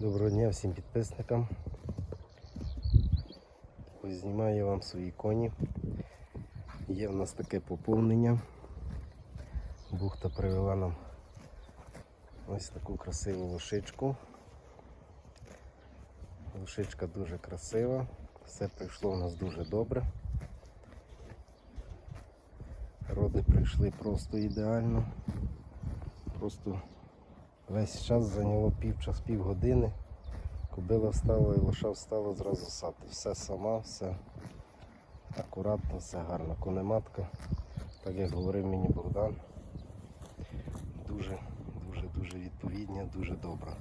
Доброго дня всім підписникам. Ось знімаю вам свої коні. Є в нас таке поповнення. Бухта привела нам ось таку красиву лошичку. Лошичка дуже красива, все прийшло у нас дуже добре. Роди прийшли просто ідеально. Просто Весь час зайняло півчас, півгодини. Кобила встала і лоша встала зразу сати. Все сама, все акуратно, все гарно. Конематка, так як говорив мені Богдан, дуже, дуже, дуже відповідня, дуже добра.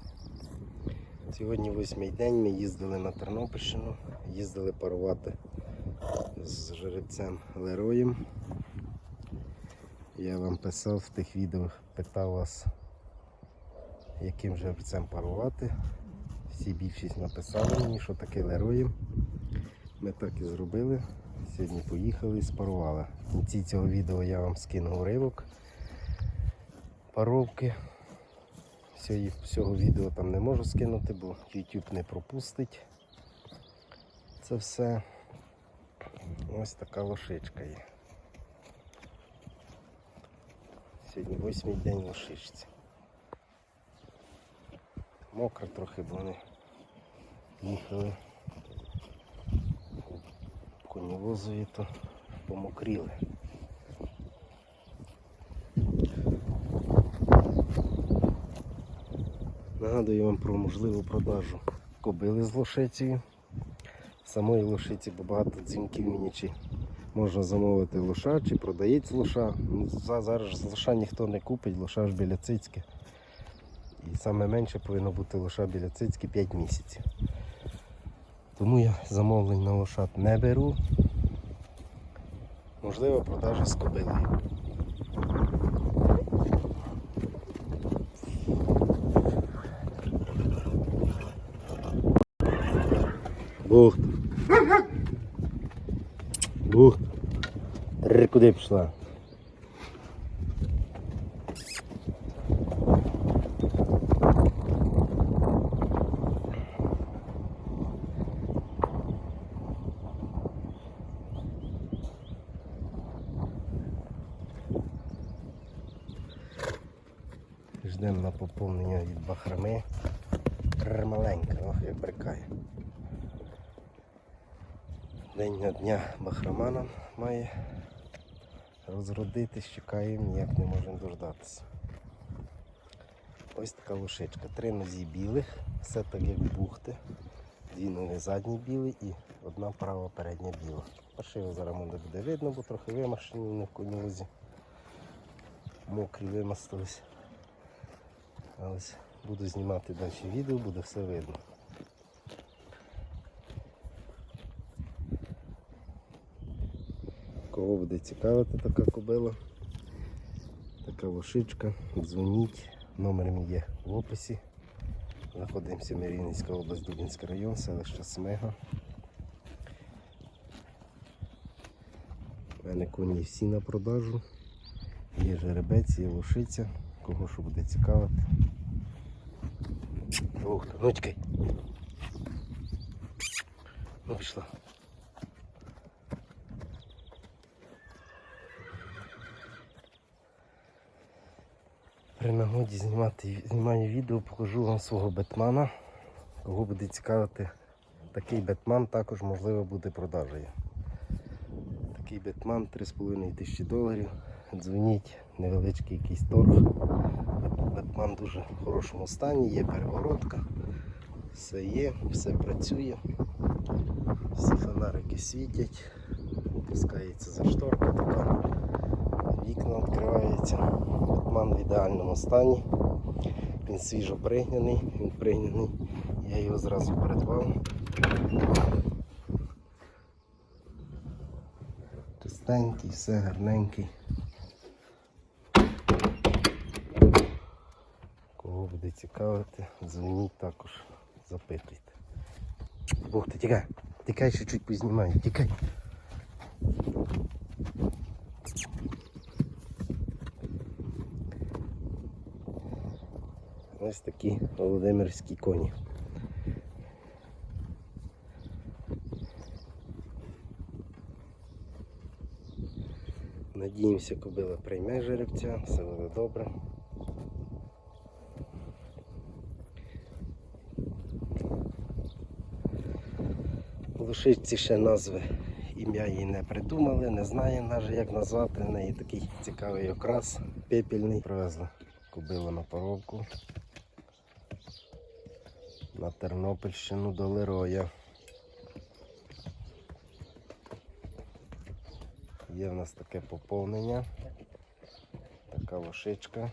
Сьогодні восьмий день ми їздили на Тернопільщину, їздили парувати з жеребцем Лероєм. Я вам писав в тих відео, питав вас яким жеребцем парувати. Всі більшість написали мені, що таке лероєм. Ми так і зробили. Сьогодні поїхали і спарували. В кінці цього відео я вам скину уривок паровки. Всього відео там не можу скинути, бо YouTube не пропустить. Це все. Ось така лошичка є. Сьогодні восьмий день лошичці. Мокро трохи, бо вони їхали в коневозові, то помокріли. Нагадую вам про можливу продажу кобили з лошицею. Самої лошиці, бо багато дзвінків мені чи можна замовити лоша, чи продається лоша. Ну, за- Зараз лоша ніхто не купить, лоша ж біля цицьки. І саме менше повинно бути лоша біля цицьки 5 місяців. Тому я замовлень на лошат не беру. Можливо, продажа з кобилою. Бухт. Бухт. Куди пішла? Ждемо на поповнення від бахрами. Маленька, ох, як брикає. День на дня бахрома нам має розродитись, чекаємо, ніяк не можемо дождатися. Ось така лошичка. Три нозі білих, все так як бухти. Дві ноги задні білі і одна права передня біла. Пошиво зараз може буде видно, бо трохи вимашені не в конюзі. Мокрі вимастились. Але буду знімати далі відео, буде все видно. Кого буде цікавити така кобила, така лошичка, дзвоніть, номер мій є в описі. Знаходимося в Рівненська область, Дубінський район, селище Смега. У мене коні всі на продажу. Є жеребець, є лошиця, кого що буде цікавити. Ух, ну чекай. Ну пішла. При нагоді знімати, знімаю відео, покажу вам свого бетмана. Кого буде цікавити, такий бетман також можливо буде продажею. Такий бетман 3,5 тисячі доларів. Дзвоніть, невеличкий якийсь торг. Бетман дуже в хорошому стані, є перегородка, все є, все працює, всі фонарики світять, опускається зашторка така, вікна відкриваються. Бетман в ідеальному стані. Він свіжо пригнаний, він пригнаний. Я його зразу придбав. Чистенький, все гарненький. буде цікавити, дзвоніть також, запитуйте. Бог ти тікай, тікай ще чуть познімаю, тікай. Ось такі володимирські коні. Надіємося, кобила прийме жеребця, все буде добре. Лошиці ще назви ім'я їй не придумали, не знає навіть як назвати. В неї такий цікавий окрас пепельний. Привезли кобилу на поробку на Тернопільщину до Лероя. Є в нас таке поповнення. Така лошичка.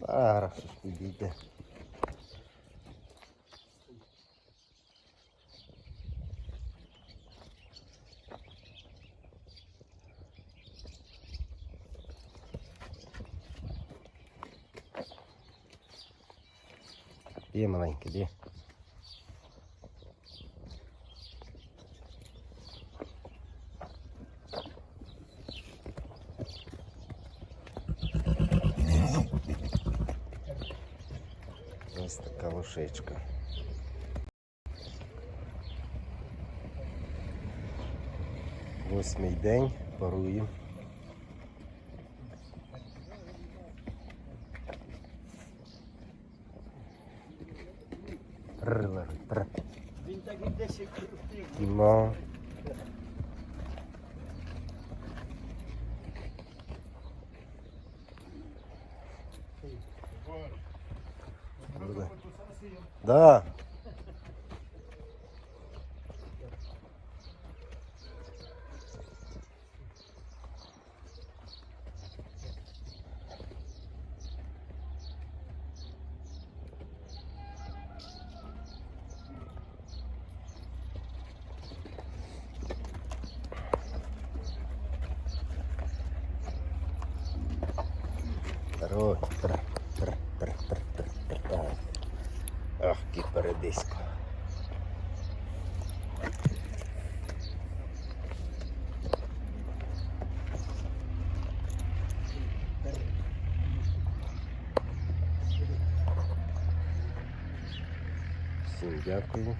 Зараз підійде. Є маленький, є. Ось така лошичка. Восьмий день, паруємо. Він так і 10 крутив. Да. Здорово, здорово. Який. Всім дякую.